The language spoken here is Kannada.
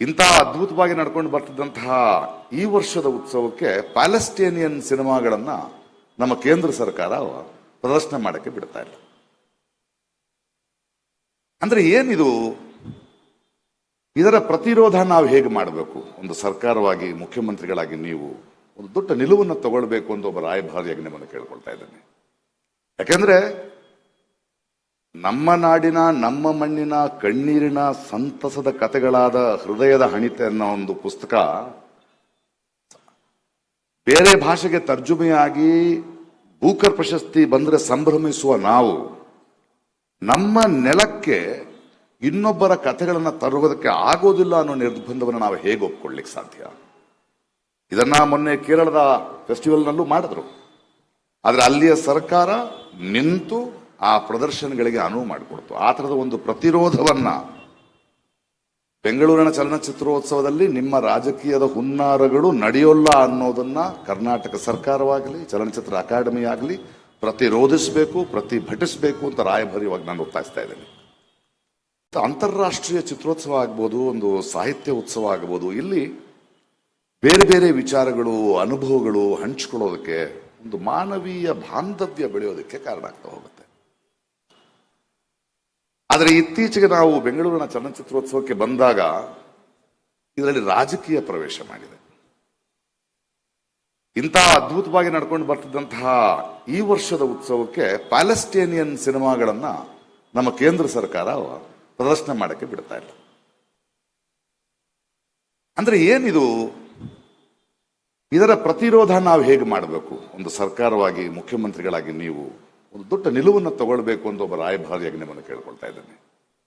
ಇಂಥ ಅದ್ಭುತವಾಗಿ ನಡ್ಕೊಂಡು ಬರ್ತಿದ್ದಂತಹ ಈ ವರ್ಷದ ಉತ್ಸವಕ್ಕೆ ಪ್ಯಾಲೆಸ್ಟೇನಿಯನ್ ಸಿನಿಮಾಗಳನ್ನ ನಮ್ಮ ಕೇಂದ್ರ ಸರ್ಕಾರ ಪ್ರದರ್ಶನ ಮಾಡಕ್ಕೆ ಬಿಡ್ತಾ ಇಲ್ಲ. ಅಂದ್ರೆ ಏನಿದು? ಇದರ ಪ್ರತಿರೋಧ ನಾವು ಹೇಗೆ ಮಾಡಬೇಕು? ಒಂದು ಸರ್ಕಾರವಾಗಿ, ಮುಖ್ಯಮಂತ್ರಿಗಳಾಗಿ ನೀವು ಒಂದು ದೊಡ್ಡ ನಿಲುವನ್ನು ತಗೊಳ್ಬೇಕು ಅಂತ ಒಬ್ಬ ರಾಯಭಾರಿಯಾಗಿ ನಿಮ್ಮನ್ನು ಕೇಳ್ಕೊಳ್ತಾ ಇದ್ದೇನೆ. ಯಾಕೆಂದ್ರೆ ನಮ್ಮ ನಾಡಿನ, ನಮ್ಮ ಮಣ್ಣಿನ, ಕಣ್ಣೀರಿನ ಸಂತಸದ ಕಥೆಗಳಾದ ಹೃದಯದ ಹಣಿತೆ ಅನ್ನೋ ಒಂದು ಪುಸ್ತಕ ಬೇರೆ ಭಾಷೆಗೆ ತರ್ಜುಮೆಯಾಗಿ ಭೂಕರ್ ಪ್ರಶಸ್ತಿ ಬಂದರೆ ಸಂಭ್ರಮಿಸುವ ನಾವು. ನಮ್ಮ ನೆಲಕ್ಕೆ ಇನ್ನೊಬ್ಬರ ಕಥೆಗಳನ್ನು ತರುವುದಕ್ಕೆ ಆಗೋದಿಲ್ಲ ಅನ್ನೋ ನಿರ್ಬಂಧವನ್ನು ನಾವು ಹೇಗೆ ಒಪ್ಕೊಳ್ಳಿಕ್ಕೆ ಸಾಧ್ಯ? ಇದನ್ನ ಮೊನ್ನೆ ಕೇರಳದ ಫೆಸ್ಟಿವಲ್ನಲ್ಲೂ ಮಾಡಿದ್ರು. ಆದರೆ ಅಲ್ಲಿಯ ಸರ್ಕಾರ ನಿಂತು ಆ ಪ್ರದರ್ಶನಗಳಿಗೆ ಅನುವು ಮಾಡಿಕೊಡ್ತು. ಆ ಥರದ ಒಂದು ಪ್ರತಿರೋಧವನ್ನ ಬೆಂಗಳೂರಿನ ಚಲನಚಿತ್ರೋತ್ಸವದಲ್ಲಿ ನಿಮ್ಮ ರಾಜಕೀಯದ ಹುನ್ನಾರಗಳು ನಡೆಯೋಲ್ಲ ಅನ್ನೋದನ್ನ ಕರ್ನಾಟಕ ಸರ್ಕಾರವಾಗಲಿ, ಚಲನಚಿತ್ರ ಅಕಾಡೆಮಿ ಆಗಲಿ ಪ್ರತಿರೋಧಿಸಬೇಕು, ಪ್ರತಿಭಟಿಸಬೇಕು ಅಂತ ರಾಯಭಾರಿಯವಾಗಿ ನಾನು ಒತ್ತಾಯಿಸ್ತಾ ಇದ್ದೇನೆ. ಅಂತಾರಾಷ್ಟ್ರೀಯ ಚಿತ್ರೋತ್ಸವ ಆಗ್ಬೋದು, ಒಂದು ಸಾಹಿತ್ಯ ಉತ್ಸವ ಆಗ್ಬೋದು, ಇಲ್ಲಿ ಬೇರೆ ಬೇರೆ ವಿಚಾರಗಳು, ಅನುಭವಗಳು ಹಂಚಿಕೊಳ್ಳೋದಕ್ಕೆ ಒಂದು ಮಾನವೀಯ ಬಾಂಧವ್ಯ ಬೆಳೆಯೋದಕ್ಕೆ ಕಾರಣ ಆಗ್ತಾ ಹೋಗುತ್ತೆ. ಆದರೆ ಇತ್ತೀಚೆಗೆ ನಾವು ಬೆಂಗಳೂರಿನ ಚಲನಚಿತ್ರೋತ್ಸವಕ್ಕೆ ಬಂದಾಗ ಇದರಲ್ಲಿ ರಾಜಕೀಯ ಪ್ರವೇಶ ಮಾಡಿದೆ. ಇಂತಹ ಅದ್ಭುತವಾಗಿ ನಡ್ಕೊಂಡು ಬರ್ತಿದ್ದಂತಹ ಈ ವರ್ಷದ ಉತ್ಸವಕ್ಕೆ ಪ್ಯಾಲೆಸ್ಟೇನಿಯನ್ ಸಿನಿಮಾಗಳನ್ನ ನಮ್ಮ ಕೇಂದ್ರ ಸರ್ಕಾರ ಪ್ರದರ್ಶನ ಮಾಡಕ್ಕೆ ಬಿಡ್ತಾ ಇಲ್ಲ. ಅಂದ್ರೆ ಏನಿದು? ಇದರ ಪ್ರತಿರೋಧ ನಾವು ಹೇಗೆ ಮಾಡಬೇಕು? ಒಂದು ಸರ್ಕಾರವಾಗಿ ಮುಖ್ಯಮಂತ್ರಿಗಳಾಗಿ ನೀವು ಒಂದು ದೊಡ್ಡ ನಿಲುವನ್ನು ತಗೊಳ್ಬೇಕು ಅಂತ ಒಬ್ಬ ರಾಯಭಾರಿಯಾಗಿ ನಿಮ್ಮನ್ನು ಕೇಳ್ಕೊಳ್ತಾ ಇದ್ದೇನೆ.